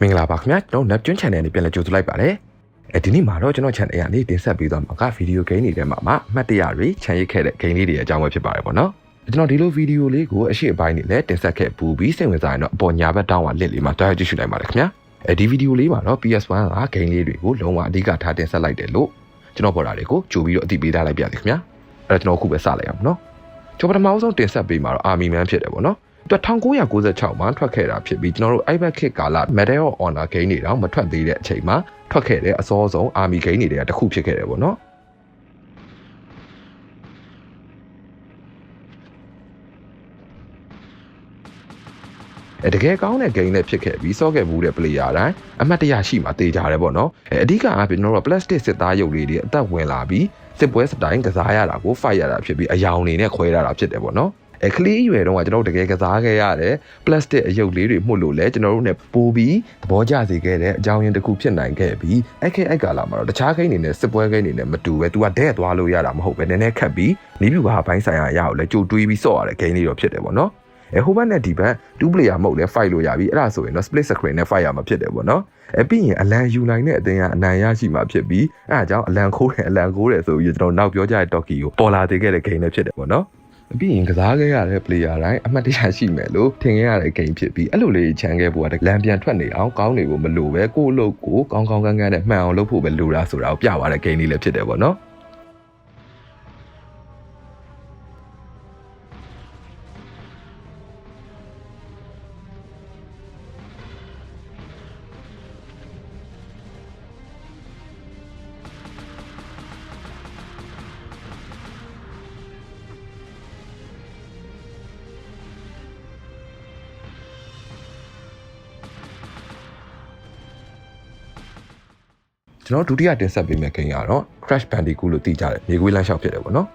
မင်္ဂလာပါခင်ဗျာကျွန်တော် Neptune Channel နဲ့ပြန်လည်ကြိုဆိုလိုက်ပါတယ်အဲဒီနေ့မှာတော့ကျွန်တော် channel ကနေတင်ဆက်ပေးသွားမှာကဗီဒီယိုဂိမ်းတွေထဲမှာမှအမှတ်တရတွေခြံရစ်ခဲ့တဲ့ဂိမ်းလေးတွေအကြောင်းပဲဖြစ်ပါတယ်ပေါ့နော်ကျွန်တော်ဒီလိုဗီဒီယိုလေးကိုအရှိအပိုင်းနေလဲတင်ဆက်ခဲ့ပူပြီးစိတ်ဝင်စားရင်တော့အပေါ်ညာဘက်တောင်းဝလစ်လေးမှာတွားကြည့်ရှုနိုင်ပါတယ်ခင်ဗျာအဲဒီဗီဒီယိုလေးမှာတော့ PS1 ကဂိမ်းလေးတွေကိုလုံးဝအဓိကထားတင်ဆက်လိုက်တယ်လို့ကျွန်တော်ပေါ်တာတွေကိုကြိုပြီးတော့အသိပေးထားလိုက်ပြတယ်ခင်ဗျာအဲ့တော့ကျွန်တော်အခုပဲစလိုက်အောင်နော်ကျွန်တော်ပထမဆုံးတင်ဆက်ပေးမှာတော့ Army Man ဖြစ်တယ်ပေါ့နော်သူ 1996မှာထွက်ခဲ့တာဖြစ်ပြီးကျွန်တော်တို့ iPad Kit ကာလ Medal of Honor game တွေတောင်မထွက်သေးတဲ့အချိန်မှာထွက်ခဲ့တဲ့အစောဆုံး Army game တွေကတစ်ခုဖြစ်ခဲ့တယ်ပေါ့နော်အဲတကယ်ကောင်းတဲ့ game နဲ့ဖြစ်ခဲ့ပြီးစောခဲ့ဘူးတဲ့ player တိုင်းအမှတ်တရရှိမှတေးကြတယ်ပေါ့နော်အဲအဓိကအားဖြင့်ကျွန်တော်တို့ plastic စစ်သားရုပ်လေးတွေအသက်ဝင်လာပြီးစစ်ပွဲစတိုင်းကစားရတာကို fight ရတာဖြစ်ပြီးအယောင်နေနဲ့ခွဲရတာဖြစ်တယ်ပေါ့နော် အဲကလေးရွယ်တုန်းကကျွန်တော်တို့တကယ်ကစားခဲ့ရတယ်ပလတ်စတစ်အယုတ်လေးတွေမှုတ်လို့လဲကျွန်တော်တို့ ਨੇ ပိုးပြီးသဘောကျစေခဲ့တဲ့အကြောင်းရင်းတစ်ခုဖြစ်နိုင်ခဲ့ပြီးအဲ့ခဲအဲ့ကာလာမှာတော့တခြားခိန်းနေနဲ့စစ်ပွဲခိန်းနေနဲ့မတူပဲ तू ကတဲ့သွားလို့ရတာမဟုတ်ပဲနည်းနည်းခက်ပြီးနီးပြူဟာဘိုင်းဆိုင်ရာအရာကိုလဲကြိုတွေးပြီးစော့ရတဲ့ဂိမ်းလေးတော့ဖြစ်တယ်ပေါ့နော်အဲဟိုဘက်နဲ့ဒီဘက်2 player mode လဲ fight လို့ရပြီအဲ့ဒါဆိုရင်တော့ split screen နဲ့ fight ရမှာဖြစ်တယ်ပေါ့နော်အဲပြီးရင်အလံယူနိုင်တဲ့အတင်းကအနိုင်ရရှိမှာဖြစ်ပြီးအဲအကြောင်းအလံခိုးတယ်အလံခိုးတယ်ဆိုပြီးကျွန်တော်နောက်ပြောကြတဲ့ Toki ကိုပေါ်လာသေးခဲ့တဲ့ game နဲ့ဖြစ်တယ်ပေါ့နော် ပြီးရင်ကစားခဲ့ရတဲ့ player တိုင်းအမှတ်တရရှိမယ်လို့ထင်ခဲ့ရတဲ့ game ဖြစ်ပြီးအဲ့လိုလေးချန်ခဲ့ဖို့ကလမ်းပြန်ထွက်နေအောင်ကောင်းနေဖို့မလိုပဲကိုယ့်အလုပ်ကိုကောင်းကောင်းကန်းကန်းနဲ့မှန်အောင်လုပ်ဖို့ပဲလိုတာဆိုတာကိုပြသွားတဲ့ game လေးလည်းဖြစ်တယ်ပေါ့နော် ကျွန်တော်ဒုတိယတင်ဆက်ပေးမယ့် game ကတော့ Crash Bandicoot လို့သိကြတဲ့မြေခွေးလမ်းလျှောက်ဖြစ်တယ်ပေါ့နော်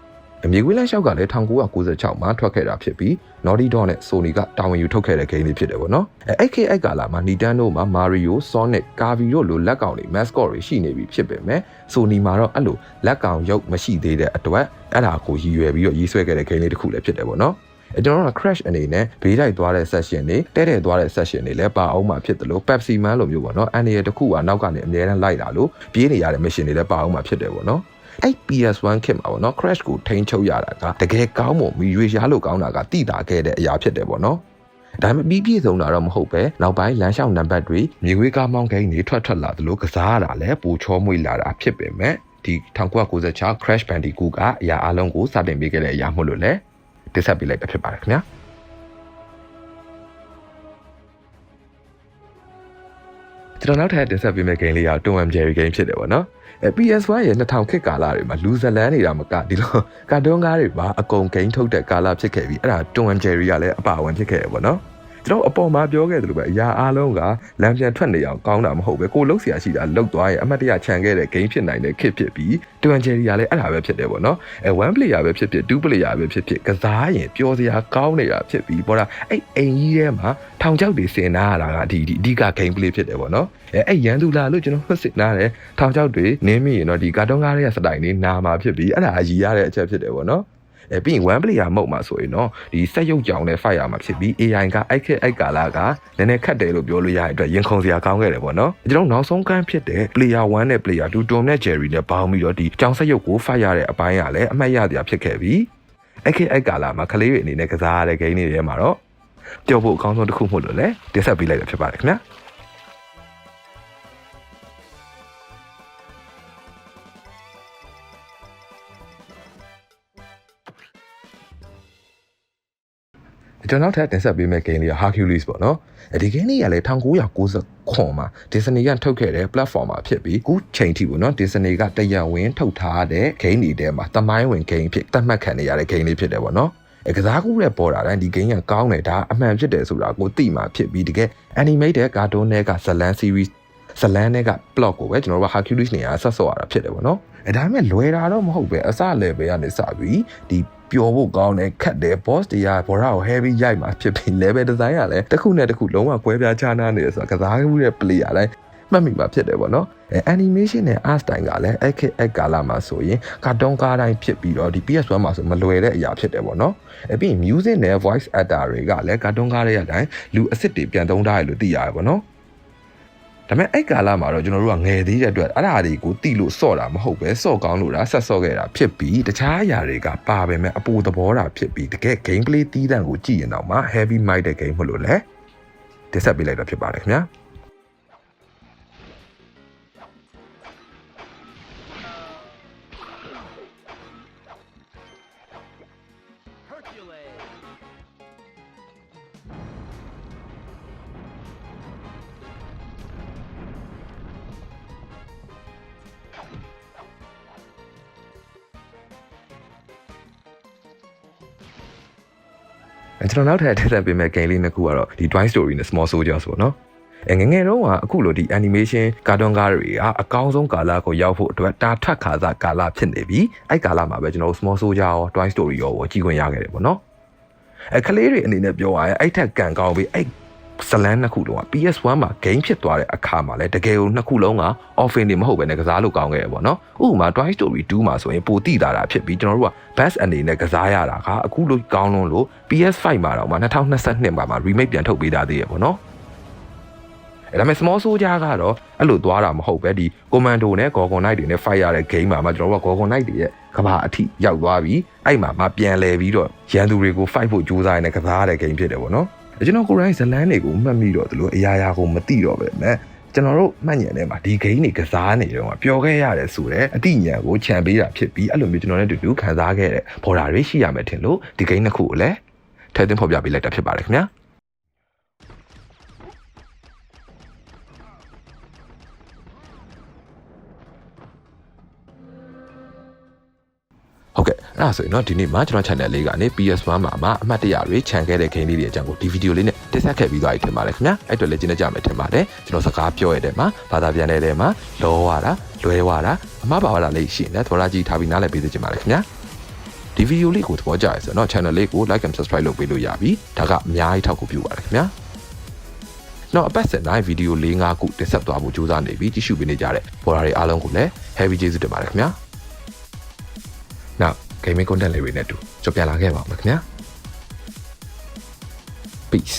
အမြေခွေးလမ်းလျှောက်ကလည်း1996မှာထွက်ခဲ့တာဖြစ်ပြီး Naughty Dog နဲ့ Sony ကတာဝန်ယူထုတ်ခဲ့တဲ့ game လေးဖြစ်တယ်ပေါ့နော်အဲအဲ့ခေတ်အဲ့ကာလာမှာ Nintendo မှာ Mario, Sonic, Kirby တို့လိုလက်ကောင်တွေ mascot တွေရှိနေပြီဖြစ်ပေမဲ့ Sony မှာတော့အဲ့လိုလက်ကောင်ရုပ်မရှိသေးတဲ့အတွက်အဲ့ဒါကိုရည်ရွယ်ပြီးတော့ရေးဆွဲခဲ့တဲ့ game လေးတစ်ခုလည်းဖြစ်တယ်ပေါ့နော်အဲ ကျွန်တော်တို့က crash အနေနဲ့ဘေးတိုက်သွားတဲ့ session တွေတဲ့တဲ့သွားတဲ့ session တွေလည်းပါအောင်မှာဖြစ်တယ်လို့ Pepsi Man လိုမျိုးပေါ့နော်အန်ရတစ်ခုကနောက်ကနေအများနဲ့လိုက်လာလို့ပြေးနေရတဲ့ mission တွေလည်းပါအောင်မှာဖြစ်တယ်ပေါ့နော်အဲ့ PS1 ခက်မှာပေါ့နော် crash ကိုထိန်းချုပ်ရတာကတကယ်ကောင်းမှုမီရွေရှားလို့ကောင်းတာကတိတာခဲ့တဲ့အရာဖြစ်တယ်ပေါ့နော်ဒါပေမဲ့ပြီးပြည့်စုံတာတော့မဟုတ်ပဲနောက်ပိုင်းလမ်းလျှောက်နံပါတ်တွေမြေခွေးကားမောင်းဂိမ်းတွေထွက်ထွက်လာသလိုကစားရတာလည်းပိုချောမွေ့လာတာဖြစ်ပေမဲ့ဒီ1996 Crash Bandicoot ကအရာအလုံးကိုစတင်ပေးခဲ့တဲ့အရာမို့လို့လည်း တင်ဆက်ပေးလိုက်တာဖြစ်ပါတယ်ခင်ဗျာ ကျွန်တော်နောက်ထပ်တင်ဆက်ပေးမယ့် game လေးက Tom and Jerry game ဖြစ်တယ်ပေါ့နော်အဲ PS1 ရဲ့2000ခေတ်ကာလတွေမှာလူဇလန်းနေတာမကဒီလိုကာတွန်းကားတွေပါအကုန်ဂိမ်းထုတ်တဲ့ကာလဖြစ်ခဲ့ပြီးအဲ့ဒါ Tom and Jerry ကလည်းအပါအဝင်ဖြစ်ခဲ့ရပေါ့နော် ကျွန်တော်အပေါ်မှာပြောခဲ့သလိုပဲအရာအားလုံးကလမ်းပြန်ထွက်နေအောင်ကောင်းတာမဟုတ်ပဲကိုလှုပ်ရှားရှိတာလှုပ်သွားရင်အမှတ်တရခြံခဲ့တဲ့ game ဖြစ်နိုင်တဲ့ခစ်ဖြစ်ပြီးတွန်ဂျယ်ရီကလည်းအဲ့ဒါပဲဖြစ်တယ်ပေါ့နော်အဲ1 player ပဲဖြစ်ဖြစ်2 player ပဲဖြစ်ဖြစ်ကစားရင်ပျော်စရာကောင်းနေတာဖြစ်ပြီးပေါ့လားအဲ့အိမ်ကြီးထဲမှာထောင်ချောက်တွေစင်နာရတာကဒီဒီအဓိက game play ဖြစ်တယ်ပေါ့နော်အဲအဲ့ရန်သူလာလို့ကျွန်တော်မှတ်စစ်နာတယ်ထောင်ချောက်တွေနင်းမိရင်တော့ဒီကာတွန်းကားရဲ့စတိုင်လေးနာမှာဖြစ်ပြီးအဲ့ဒါအကြီးရတဲ့အချက်ဖြစ်တယ်ပေါ့နော် အဲပြီးရင် one player mode မှာဆိုရင်တော့ဒီစက်ရုပ်ကြောင်နဲ့ fire မှာဖြစ်ပြီး AI ကအိုက်ခက်အိုက်ကာလာကနည်းနည်းခက်တယ်လို့ပြောလို့ရတဲ့အတွက်ရင်ခုန်စရာကောင်းခဲ့တယ်ပေါ့နော်ကျွန်တော်နောက်ဆုံးကန်းဖြစ်တဲ့ player 1နဲ့ player 2 Tom နဲ့ Jerry နဲ့ပေါင်းပြီးတော့ဒီကြောင်စက်ရုပ်ကို fire ရတဲ့အပိုင်းကလည်းအမှတ်ရစရာဖြစ်ခဲ့ပြီးအိုက်ခက်အိုက်ကာလာမှာကလေးတွေအနေနဲ့ကစားရတဲ့ game တွေထဲမှာတော့ကြောက်ဖို့အကောင်းဆုံးတစ်ခုမို့လို့လည်းတင်ဆက်ပေးလိုက်တာဖြစ်ပါတယ်ခင်ဗျာ ကျွန်တော်နောက်ထပ်တင်ဆက်ပေးမယ့် game လေးက Hercules ပေါ့နော်အဲဒီ game လေးကလည်း1990မှာ Disney ကထုတ်ခဲ့တဲ့ platform မှာဖြစ်ပြီးခုချိန်ထိပေါ့နော် Disney ကတရားဝင်ထုတ်ထားတဲ့ game တွေထဲမှာတမိုင်းဝင် game ဖြစ်သတ်မှတ်ခံနေရတဲ့ game လေးဖြစ်တယ်ပေါ့နော်အဲကစားကူးတဲ့ပေါ်တာတိုင်းဒီ game ကကောင်းတယ်ဒါအမှန်ဖြစ်တယ်ဆိုတာကိုသိမှဖြစ်ပြီးတကယ် animated cartoon တွေကဇလန် series ဇလန်တွေက plot ကိုပဲကျွန်တော်တို့က Hercules နေရာဆက်ဆော့ရတာဖြစ်တယ်ပေါ့နော်အဲဒါပေမဲ့လွယ်တာတော့မဟုတ်ပဲအစ level ကနေစပြီးဒီ ပျော်ဖို့ကောင်းတယ်ခက်တယ် boss တွေကဘောရကို heavy ရိုက်မှာဖြစ်ပြီး level design ကလည်းတစ်ခုနဲ့တစ်ခုလုံးဝကွဲပြားခြားနားနေတယ်ဆိုတာကစားမှုတဲ့ player တိုင်းမှတ်မိမှာဖြစ်တယ်ပေါ့နော်အဲ animation နဲ့ art style ကလည်းအဲ့ခေတ်အဲ့ကာလမှာဆိုရင်ကာတွန်းကားတိုင်းဖြစ်ပြီးတော့ဒီ PS1 မှာဆိုမလွယ်တဲ့အရာဖြစ်တယ်ပေါ့နော်အဲပြီးရင် music နဲ့ voice actor တွေကလည်းကာတွန်းကားတွေအတိုင်းလူအစ်စ်တွေပြန်သုံးထားရလို့သိရတယ်ပေါ့နော် ဒါပေမဲ့အဲ့ကာလမှာတော့ကျွန်တော်တို့ကငယ်သေးတဲ့အတွက်အဲ့ဒါတွေကိုတိလို့စော့တာမဟုတ်ပဲစော့ကောင်းလို့လားဆက်စော့ခဲ့တာဖြစ်ပြီးတခြားအရာတွေကပါပဲမဲ့အပူသဘောတာဖြစ်ပြီးတကယ် gameplay တီးတန့်ကိုကြည့်ရင်တော့မှ heavy mic တဲ့ game မလို့လဲတက်ဆက်ပေးလိုက်တော့ဖြစ်ပါတယ်ခင်ဗျာ ကျွန်တော်နောက်ထပ်ထည့်သက်ပေးမယ့် game လေးနှစ်ခုကတော့ဒီ Toy Story နဲ့ Small Soldiers ပေါ့နော်အဲငယ်ငယ်တုန်းကအခုလိုဒီ animation ကာတွန်းကားတွေကအကောင်းဆုံးကာလကိုရောက်ဖို့အတွက်တာထက်ခါစားကာလဖြစ်နေပြီအဲ့ကာလမှာပဲကျွန်တော်တို့ Small Soldier ရော Toy Story ရောကိုကြည့်ခွင့်ရခဲ့တယ်ပေါ့နော်အဲကလေးတွေအနေနဲ့ပြောရရင်အဲ့ထက်ကန်ကောင်းပြီးအဲ့ ဇလန်းနှစ်ခုလုံးက PS1 မှာ game ဖြစ်သွားတဲ့အခါမှာလည်းတကယ်ကိုနှစ်ခုလုံးက offering တွေမဟုတ်ဘဲနဲ့ကစားလို့ကောင်းခဲ့ရပေါ့နော်ဥပမာ Toy Story 2မှာဆိုရင်ပိုတိတာတာဖြစ်ပြီးကျွန်တော်တို့က best အနေနဲ့ကစားရတာကအခုလိုကောင်းလွန်းလို့ PS5 မှာတော့မှ2022မှာမှ remake ပြန်ထုတ်ပေးတာသေးရပေါ့နော်အဲ့ဒါပေမဲ့ small soldier ကတော့အဲ့လိုသွားတာမဟုတ်ပဲဒီ commando နဲ့ gorgon knight တွေနဲ့ fight ရတဲ့ game မှာမှကျွန်တော်တို့က gorgon knight တွေရဲ့ကဘာအထိရောက်သွားပြီးအဲ့မှာမှပြန်လဲပြီးတော့ရန်သူတွေကို fight ဖို့ကြိုးစားနေတဲ့ကစားရတဲ့ game ဖြစ်တယ်ပေါ့နော် ကျွန်တော်ကိုယ်တိုင်ဇလန်းတွေကိုမှတ်မိတော့ဒီလိုအရာရာကိုမသိတော့ပဲမဲ့ကျွန်တော်တို့မှတ်ဉာဏ်ထဲမှာဒီ game တွေကစားနေတော့ပျော်ခဲ့ရတယ်ဆိုတော့အတိညာကိုခြံပေးတာဖြစ်ပြီးအဲ့လိုမျိုးကျွန်တော်နဲ့တူတူခံစားခဲ့တဲ့ဘော်ဒါတွေရှိရမယ်ထင်လို့ဒီ game နှစ်ခုကိုလည်းထည့်သွင်းဖော်ပြပေးလိုက်တာဖြစ်ပါတယ်ခင်ဗျာ အဲ့ဒါဆိုရင်တော့ဒီနေ့မှာကျွန်တော် channel လေးကနေ PS1 မှာမှာအမှတ်တရတွေခြံခဲ့တဲ့ game လေးတွေအကြောင်းကိုဒီဗီဒီယိုလေးနဲ့တင်ဆက်ခဲ့ပြီးသွားပြီထင်ပါတယ်ခင်ဗျာအဲ့အတွက်လည်းကျင်းနေကြမယ်ထင်ပါတယ်ကျွန်တော်စကားပြောရတဲ့မှာဘာသာပြန်တဲ့တဲ့မှာလောရတာလွဲဝတာအမှားပါဝတာလေးရှိရင်လည်းသောရကြီးထားပြီးနားလည်ပေးစေချင်ပါတယ်ခင်ဗျာဒီဗီဒီယိုလေးကိုသဘောကျရဆိုတော့ channel လေးကို like and subscribe လုပ်ပေးလို့ရပြီဒါကအများကြီးထောက်ကူပြုပါတယ်ခင်ဗျာတော့အပတ်စဉ်တိုင်းဗီဒီယို၄၅ခုတင်ဆက်သွားဖို့ကြိုးစားနေပြီးကြည့်ရှုပေးနေကြတဲ့ဘော်ဒါတွေအားလုံးကိုလည်း heavy ကျေးဇူးတင်ပါတယ်ခင်ဗျာနောက် gaming content လေးတွေနဲ့အတူကြပြန်လာခဲ့ပါဦးမယ်ခင်ဗျာ peace